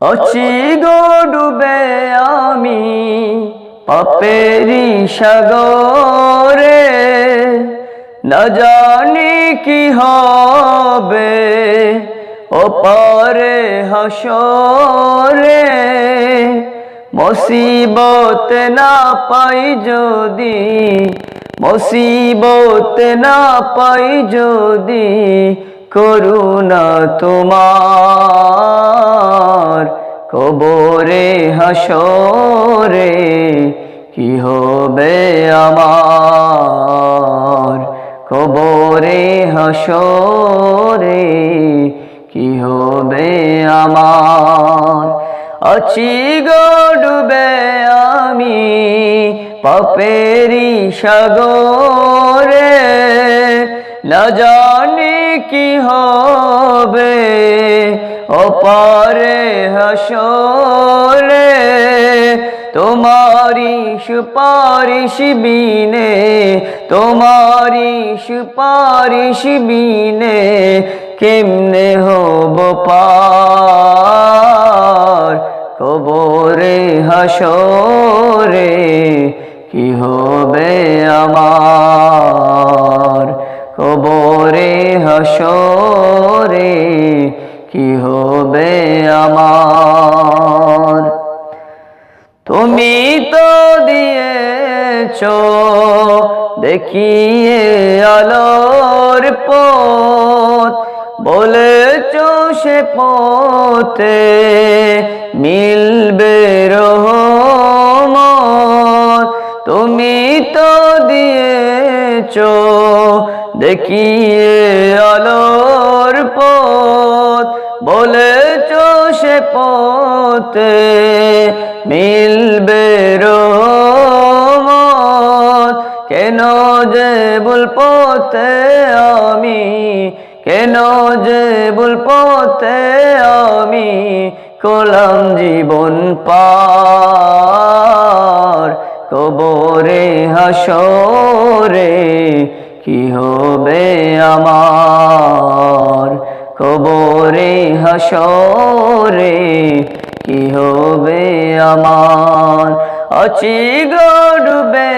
OC গো ডুবে আমি পাপেরি সাগরে। না জানি কি হবে ও পারে হাসরে মুসিবত না পাই যদি, মুসিবত না পাই যদি করুণা তোমার। কবরে হাসরে কি হবে আমার? কবরে হাসরে কি হবে আমার? আছি গো ডুবে আমি পাপেরি সাগরে। না জানি কি হবে অপারে হাসরে তোমারি সুপারিশ বিনে তোমারি সুপারিশ বিনে কেমনে হব পার? কবরে হাসরে কি হবে আমার? আমার। তুমি তো দিয়েছ দেখিয়ে আলোর পথ, বলেছ সে পথে মিলবে রহমত। তুমি তো দিয়েছ দেখিয়ে পথে মিলবে রহমত কেন যে ভুল পথে আমি, কেন যে ভুল পথে আমি কলাম জীবন পার। কবরে হাসরে কি হবে আমার? কবরে হাসরে কি হবে আমার? অচি গড়বে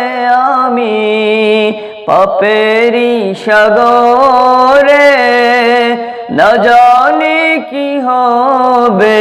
আমি পাপেরি সাগরে না জানি কি হবে।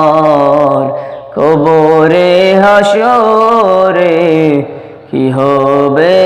কবরে হাসরে কি হবে?